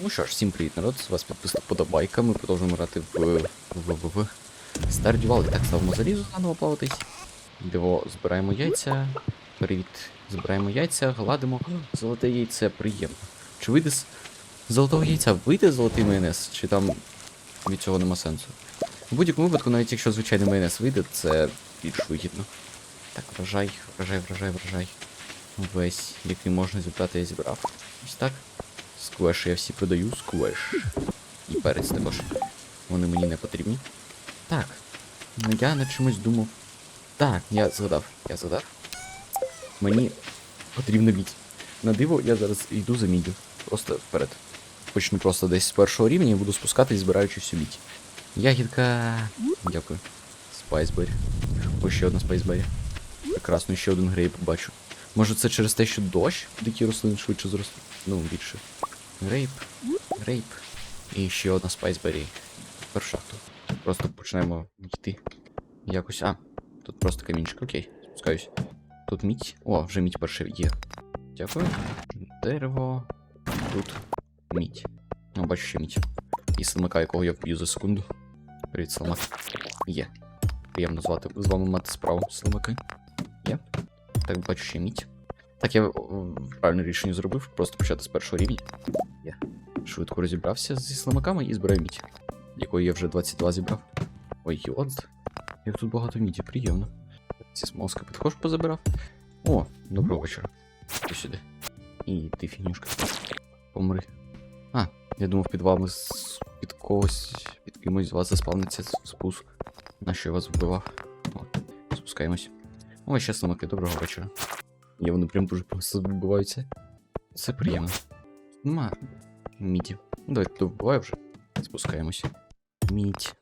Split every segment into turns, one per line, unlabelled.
Ну що ж, всім привіт, народ, з вас підписник подобайка, ми продовжуємо грати в, в, Stardew Valley. Так, ставимо залізо, заново плаватись. Диво, збираємо яйця. Привіт. Збираємо яйця, гладимо. Золоте яйце приємно. Чи вийде з золотого яйця вийде золотий майонез, чи там від цього нема сенсу? В будь-якому випадку, навіть якщо звичайний майонез вийде, це більш вигідно. Так, врожай, врожай, врожай, врожай. Весь, який можна зібрати, я зібрав. Ось так. Сквеш я всі продаю, сквеш. І перець також. Вони мені не потрібні. Так. Ну я над чимось думав. Так, я згадав, я згадав. Мені потрібно мідь. На диво я зараз йду за міддю. Просто вперед. Почну просто десь з першого рівня і буду спускатись, збираючи всю мідь. Ягідка. Дякую. Спайсбері. Ось ще одна спайсбері. Прекрасно, ще один грейп бачу. Може це через те, що дощ, дикі рослини швидше зростуть? Ну, більше. Грейп, грейп. І ще одна спайсбері. Тепер шахту. Просто почнемо йти. Якось. А, тут просто камінчик, окей, спускаюсь. Тут мідь. О, вже мідь перша є. Дякую. Дерево. Тут мідь. О, бачу ще мідь. І слимака, якого я вб'ю за секунду. Привіт, слимак. Є. Приємно звати з вами мати справу, слимаки. Є. Так, бачу ще мідь. Так, я правильне рішення зробив, просто почати з першого рівня. Я швидко розібрався зі слимаками і збираю мідь, якої я вже 22 зібрав. Ой, йод. Як тут багато міді, приємно. Ці смолски також позабирав. О, доброго вечора. Ти сюди. І ти фінюшка. Помри. А, я думав, під вами під когось, під кимось з вас заспавниться спуск. На що я вас вбивав? О, спускаємось. Ой, ще слимаки, доброго вечора. І вони прям дуже просто вбиваються. Це приємно. Нема міді. Ну, давайте то вбиваю вже. Спускаємося. Мідь.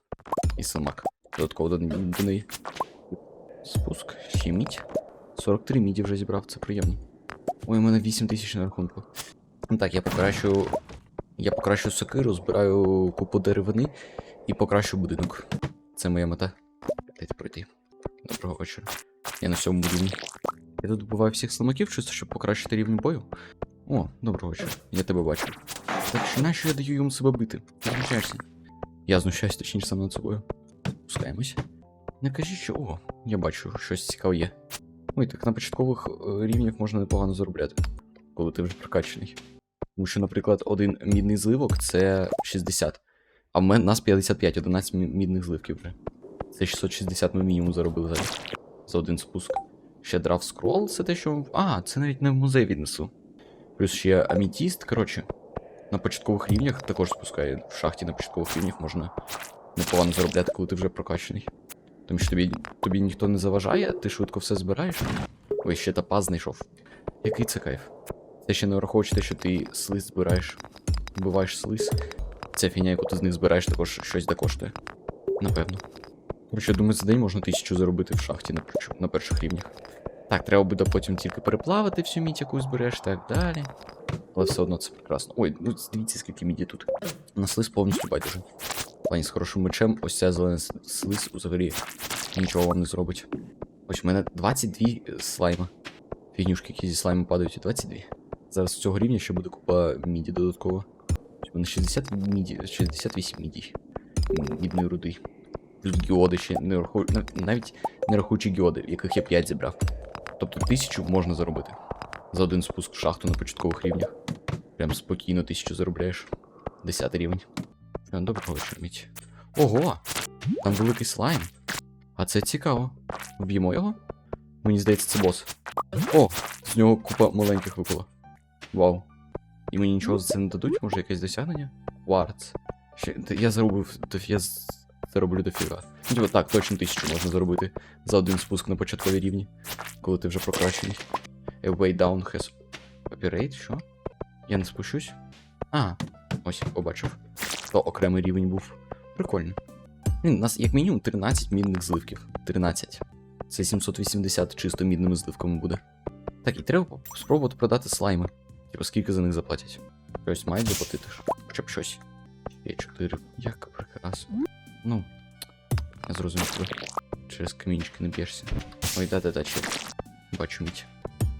І самак. Додатково до, до неї. Спуск. Ще мідь. 43 міді вже зібрав, це приємно. Ой, у мене 8 тисяч на рахунку. Так, я покращу. Я покращу сокиру, збираю купу деревини і покращу будинок. Це моя мета. Дайте пройти. Доброго вечора. Я на сьомому рівні. Я тут вбиваю всіх слимаків, чисто щоб покращити рівень бою. О, доброго вечора. Я тебе бачу. Так що нащо я даю йому себе бити? Ти знущаєшся. Я знущаюсь точніше сам над собою. Спускаємось. Не кажіть, що. О, я бачу, щось цікаве є. Ой, так на початкових е, рівнях можна непогано заробляти, коли ти вже прокачаний. Тому що, наприклад, один мідний зливок це 60. А в мене нас 55, 11 мідних зливків вже. Це 660 ми мінімум заробили за, за один спуск. Ще драв скрол, це те, що. А, це навіть не в музей віднесу. Плюс ще амітіст, коротше. На початкових рівнях також спускає. В шахті на початкових рівнях можна непогано заробляти, коли ти вже прокачаний. Тому що тобі, тобі ніхто не заважає, ти швидко все збираєш. Ой, ще тапаз знайшов. Який це кайф? Це ще не враховуючи те, що ти слиз збираєш. Вбиваєш слиз. Ця фіня, яку ти з них збираєш, також щось докоштує. Напевно. Коротше, я думаю, за день можна тисячу заробити в шахті на, на перших рівнях. Так, треба буде потім тільки переплавити всю мідь, яку збереш, так далі. Але все одно це прекрасно. Ой, ну дивіться, скільки міді тут. На слиз повністю байдуже. В плані з хорошим мечем, ось ця зелена слиз взагалі нічого вам не зробить. Ось у мене 22 слайма. Фігнюшки, які зі слайму падають, і 22. Зараз з цього рівня ще буде купа міді додатково. У мене 60 міді, 68 міді. Мідної руди. Плюс гіоди ще не рахую, навіть не рахуючи гіоди, яких я 5 зібрав. Тобто тисячу можна заробити. За один спуск в шахту на початкових рівнях. Прям спокійно тисячу заробляєш. Десятий рівень. Е, Доброго вечора, мідь. Ого! Там великий слайм. А це цікаво. Вб'ємо його? Мені здається, це бос. О! З нього купа маленьких випало. Вау. І мені нічого за це не дадуть, може якесь досягнення? Варц. Я заробив, я зароблю дофіга. Ну, так, точно тисячу можна заробити за один спуск на початковій рівні, коли ти вже прокращений. A way down has operate, що? Я не спущусь? А, ось, побачив. То окремий рівень був. Прикольно. Він, у нас як мінімум 13 мідних зливків. 13. Це 780 чисто мідними зливками буде. Так, і треба спробувати продати слайми. Типа, скільки за них заплатять. Щось мають заплатити, хоча б щось. Є 4. Як прекрасно. Ну, я зрозумів. Через камінчики не б'єшся. Ой, да-да-да, чек. Бачу мідь.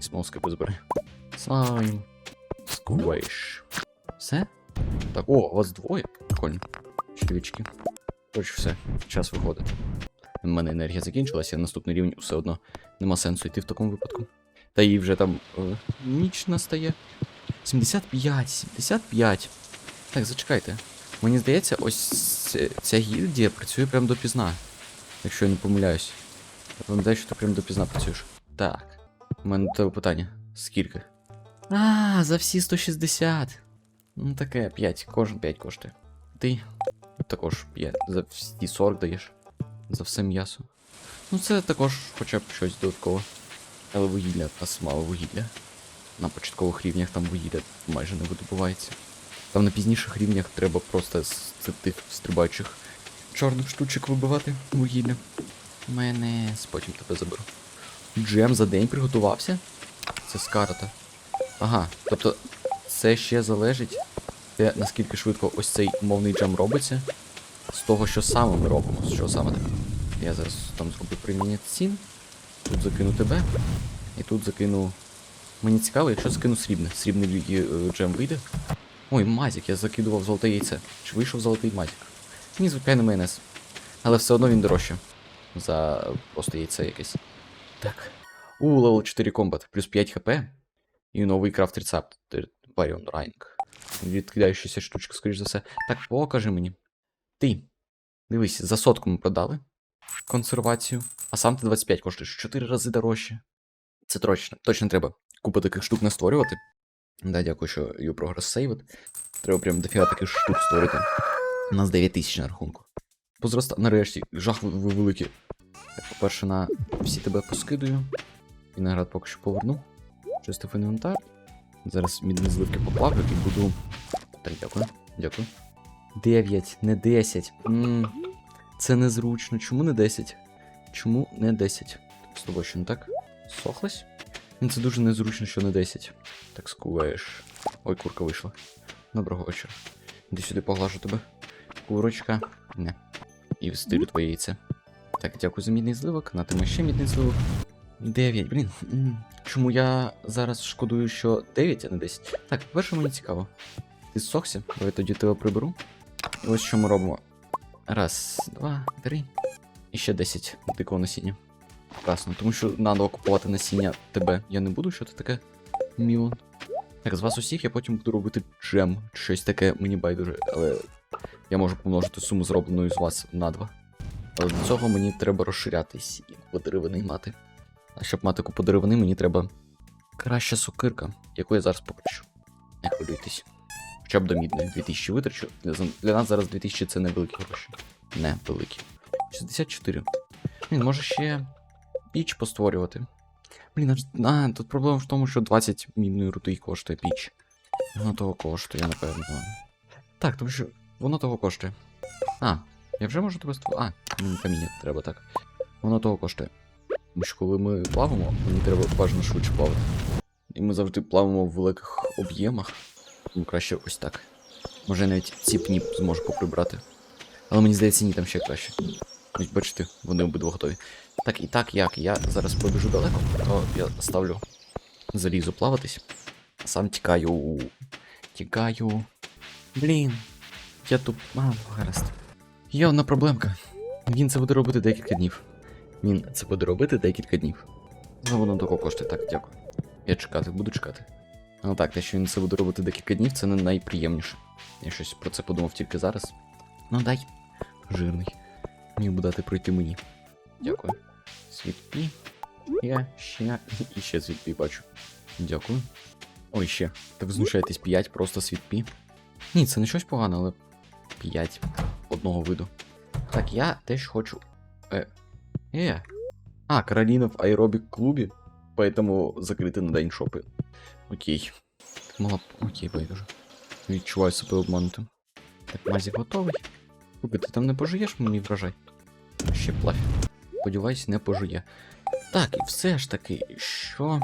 Смолски позбирай. Слайм. Сквеш. Все? Так, о, у вас двоє. Прикольно. Чоловічки. Коротше, все, час виходити. У мене енергія закінчилася, наступний рівень все одно нема сенсу йти в такому випадку. Та і вже там е, ніч настає. 75, 75. Так, зачекайте. Мені здається, ось ця- ця гільдія працює прямо допізна. Якщо я не помиляюсь. Я пам'ятаю, що ти прямо допізна працюєш. Так. У мене до тебе питання. Скільки? А, за всі 160. Ну таке, 5, кожен 5 коштує. Ти також 5. За всі 40 даєш. За все м'ясо. Ну це також хоча б щось додаткове. Але вугілля, в нас мало вугілля. На початкових рівнях там вугілля майже не видобувається. Там на пізніших рівнях треба просто з цих тих стрибаючих чорних штучок вибивати вугілля. Мене потім тебе заберу. Джем за день приготувався? Це з. Ага, тобто це ще залежить, те, наскільки швидко ось цей мовний джем робиться, з того, що саме ми робимо. З чого саме так. Я зараз там зроблю приміння цін. Тут закину тебе. І тут закину. Мені цікаво, якщо закину срібне. Срібний е, джем вийде. Ой, мазік, я закидував золоте яйце. Чи вийшов золотий мазік? Ні, звичайно, майонез. Але все одно він дорожче. За просто яйце якесь. Так. У, левел 4 комбат, плюс 5 хп. І новий крафт рецепт. Баріон Ранг. Відкидаючися штучка, скоріш за все. Так, покажи мені. Ти. Дивись, за сотку ми продали консервацію, а сам ти 25 коштуєш 4 рази дорожче. Це точно, точно треба купу таких штук не створювати. Да, дякую, що you progress saved. Треба прям дофіга таких штук створити. У нас 9 тисяч на рахунку. Позроста, нарешті, жах великий. По-перше, на всі тебе поскидую. Виноград поки що поверну. Чистив інвентар. Зараз мідні зливки поплавлю і буду. Так, дякую. Дякую. 9, не 10. м це незручно. Чому не 10? Чому не 10? З тобою що не так? Сохлась? Ну, Це дуже незручно, що не 10. Так скуваєш. Ой, курка вийшла. Доброго вечора. Іди сюди поглажу тебе. Курочка. Не. І встилю твоє яйце. Так, дякую за мідний зливок. Натиме ще мідний зливок. 9, блін. Чому я зараз шкодую, що 9, а не 10? Так, по-перше, мені цікаво. Ти зсохся? Давай тоді тебе приберу. І ось що ми робимо. Раз, два, три. І ще 10 дикого насіння. Прекрасно, тому що треба купувати насіння тебе. Я не буду, що це таке? Мілон. Так, з вас усіх я потім буду робити джем. Щось таке мені байдуже, але я можу помножити суму зробленої з вас на 2. Але для цього мені треба розширятись і купу деревини мати. А щоб мати купу деревини, мені треба краща сокирка, яку я зараз покачу. Не хвилюйтесь. Хоча б до мідної 2000 витрачу. Для, нас зараз 2000 це невеликі гроші. Не великі. 64. Блін, може ще піч постворювати. Блін, аж. А, тут проблема в тому, що 20 мідної руди коштує піч. Воно того коштує, напевно. Так, тому що воно того коштує. А, я вже можу тебе створити. А, каміння треба так. Воно того коштує. Тому що коли ми плаваємо, мені треба бажано швидше плавати. І ми завжди плаваємо в великих об'ємах. Тому краще ось так. Може навіть ці пні зможу поприбрати. Але мені здається, ні, там ще краще. Ось бачите, вони обидва готові. Так, і так як я зараз побіжу далеко, то я ставлю залізо плаватись. Сам тікаю. Тікаю. Блін. Я тут. А, гаразд. Є одна проблемка. Він це буде робити декілька днів. Він це буде робити декілька днів. Ну, воно того коштує, так, дякую. Я чекати, буду чекати. Ну так, те, що він це буде робити декілька днів, це не найприємніше. Я щось про це подумав тільки зараз. Ну дай. Жирний. Міг би дати пройти мені. Дякую. Світпі. Я ще. І ще світпі бачу. Дякую. Ой, ще. Так знущайтесь 5, просто світпі. Ні, це не щось погане, але 5 одного виду. Так, я теж хочу. Е. Е. А, Кароліна в аеробік клубі, поэтому закрити на день шопи. Окей. Мала. Окей, байдуже. Відчуваю себе обманутим. Так, мазік готовий. Слухай, ти там не пожуєш мені врожай? Ще плафі. Сподіваюсь, не пожує. Так, і все ж таки, що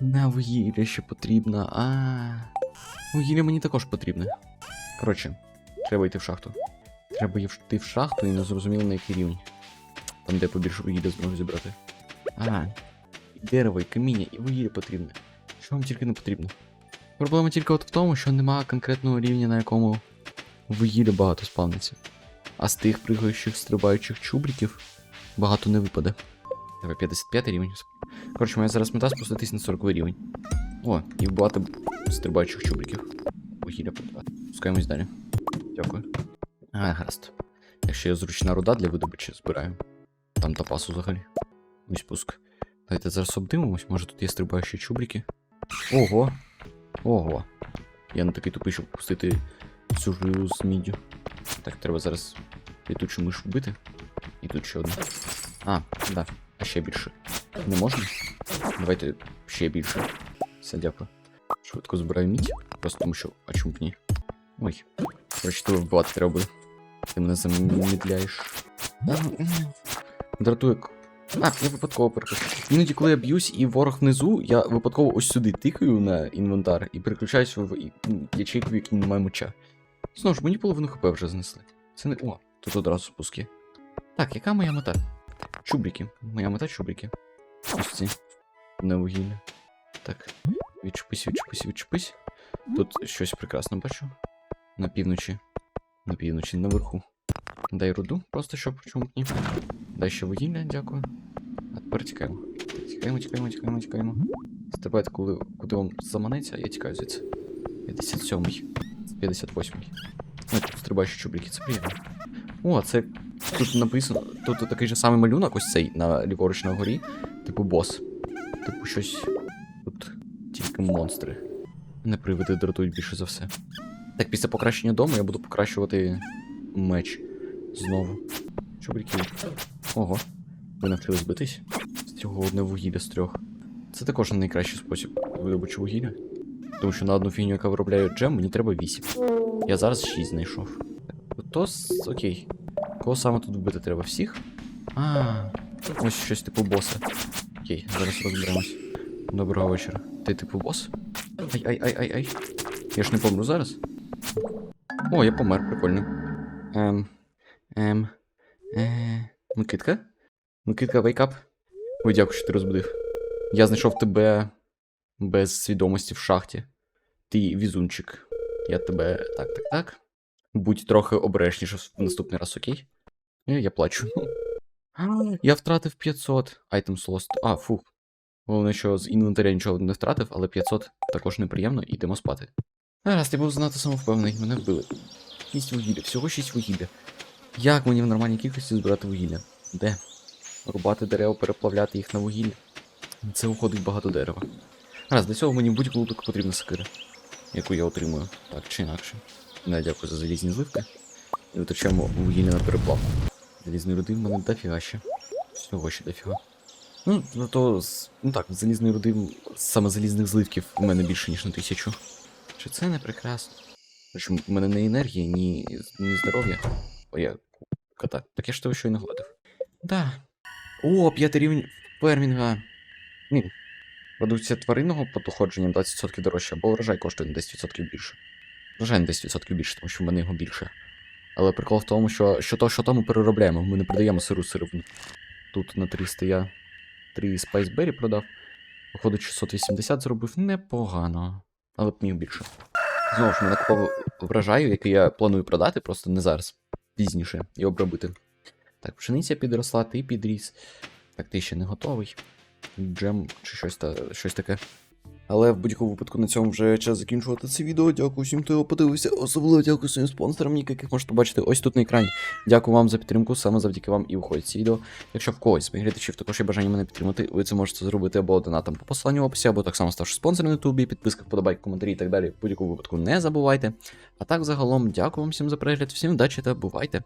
на вугілля ще потрібно. А. Вугілля мені також потрібне. Коротше, треба йти в шахту. Треба йти в шахту і не зрозуміло на який рівень. Там, де побільше вугілля зможу зібрати. А, і дерево, і каміння, і вугілля потрібне. Що вам тільки не потрібно? Проблема тільки от в тому, що нема конкретного рівня, на якому вугілля багато спавниться. А з тих пригаючих стрибаючих чубриків багато не випаде. Давай 55 рівень. Коротше, моя зараз мета спуститись на 40 рівень. О, і вбивати стрибаючих чубриків. Вугілля продавати. Пускаємось далі. Дякую. А, гаразд. Якщо є зручна руда для видобичі, збираю. Там топасу взагалі. Ось пуск. Давайте зараз обдивимось, може тут є стрибаючі чубрики. Ого! Ого! Я не такий тупий, щоб пустити цю жилу з міддю. Так, треба зараз літучу мишу вбити. І тут ще одну. А, да. А ще більше. Не можна? Давайте ще більше. Все, дякую. Швидко збираю мідь. Просто тому що. А чому б ні? Ой. Короче, тебе вбивати треба буде. Ти мене замідляєш. Дратує. к- А, я випадково переключив. Іноді, коли я б'юсь і ворог внизу, я випадково ось сюди тикаю на інвентар і переключаюсь в ячейку, в якій немає меча. Знову ж, мені половину хп вже знесли. Це не. О, тут одразу спуск є. Так, яка моя мета? Чубрики. Моя мета чубрики. Ось ці. На вугілля. Так. Відчепись, відчепись, відчепись. Тут щось прекрасне бачу. На півночі. На півночі, наверху. Дай руду, просто щоб чому ні. Дай ще вугілля, дякую. А тепер тікаємо. Тікаємо, тікаємо, тікаємо, тікаємо. Стрибайте, коли куди вам заманеться, а я тікаю звідси. 57-й. 58-й. Ну, тут стрибаючі чубрики, це приємно. О, це тут написано. Тут такий же самий малюнок, ось цей на ліворуч на горі. Типу бос. Типу щось. Тут тільки монстри. Не привиди дратують більше за все. Так, після покращення дому я буду покращувати меч. Знову. Чубрики. Ого. Ви навчились битись? З цього одне вугілля з трьох. Це також не найкращий спосіб видобучу вугілля. Тому що на одну фігню, яка виробляє джем, мені треба 8. Я зараз 6 знайшов. То окей. Кого саме тут вбити треба? Всіх? А, ось щось типу боса. Окей, зараз розберемось. Доброго вечора. Ти типу бос? Ай-ай-ай-ай-ай. Я ж не помру зараз. О, я помер, прикольно. Ем. Ем. Е. Микитка? Микитка, вейкап. Ой, дякую, що ти розбудив. Я знайшов тебе без свідомості в шахті. Ти візунчик. Я тебе. Так, так, так. Будь трохи обережніше в наступний раз, окей? Е, Я плачу. Я втратив 500 items lost. А, фух. Головне, що з інвентаря нічого не втратив, але 500 також неприємно, ідемо спати. Раз, ти був занадто самовпевнений, мене вбили. 6 вугілля, всього 6 вугілля. Як мені в нормальній кількості збирати вугілля? Де? Рубати дерева, переплавляти їх на вугілля. Це уходить багато дерева. Раз, для цього мені будь-яку випадку потрібна сокира, яку я отримую, так чи інакше. Не, дякую за залізні зливки. І витрачаємо вугілля на переплавку. Залізної руди в мене дофіга ще. Всього ще дофіга. Ну, з- ну так, залізної руди, саме залізних зливків у мене більше, ніж на тисячу. Чи це не прекрасно? Причому в мене не енергія, ні, ні здоров'я. О, я кота. Так я ж того щойно гладив. Да. О, п'ятий рівень фермінга. Ні. Продукція тваринного потоходження 20% дорожче, або врожай коштує на 10% більше. Врожай на 10% більше, тому що в мене його більше. Але прикол в тому, що що то, що то ми переробляємо, ми не продаємо сиру сировину. Тут на 300 я 3 спайсбері продав. Походу 680 зробив непогано. Але б міг більше. Знову ж, мене купав врожаю, який я планую продати, просто не зараз. Пізніше і обробити. Так, пшениця підросла, ти підріс. Так, ти ще не готовий. Джем чи щось, та, щось таке. Але в будь-якому випадку на цьому вже час закінчувати це відео. Дякую всім, хто його подивився. Особливо дякую своїм спонсорам, яких можете бачити ось тут на екрані. Дякую вам за підтримку, саме завдяки вам і виходить це відео. Якщо в когось з моїх глядачів також є бажання мене підтримати, ви це можете зробити або донатом по посиланню в описі, або так само ставши спонсором на ютубі, підписка, вподобайки, коментарі і так далі. В будь-якому випадку не забувайте. А так, загалом, дякую вам всім за перегляд, всім вдачі та бувайте!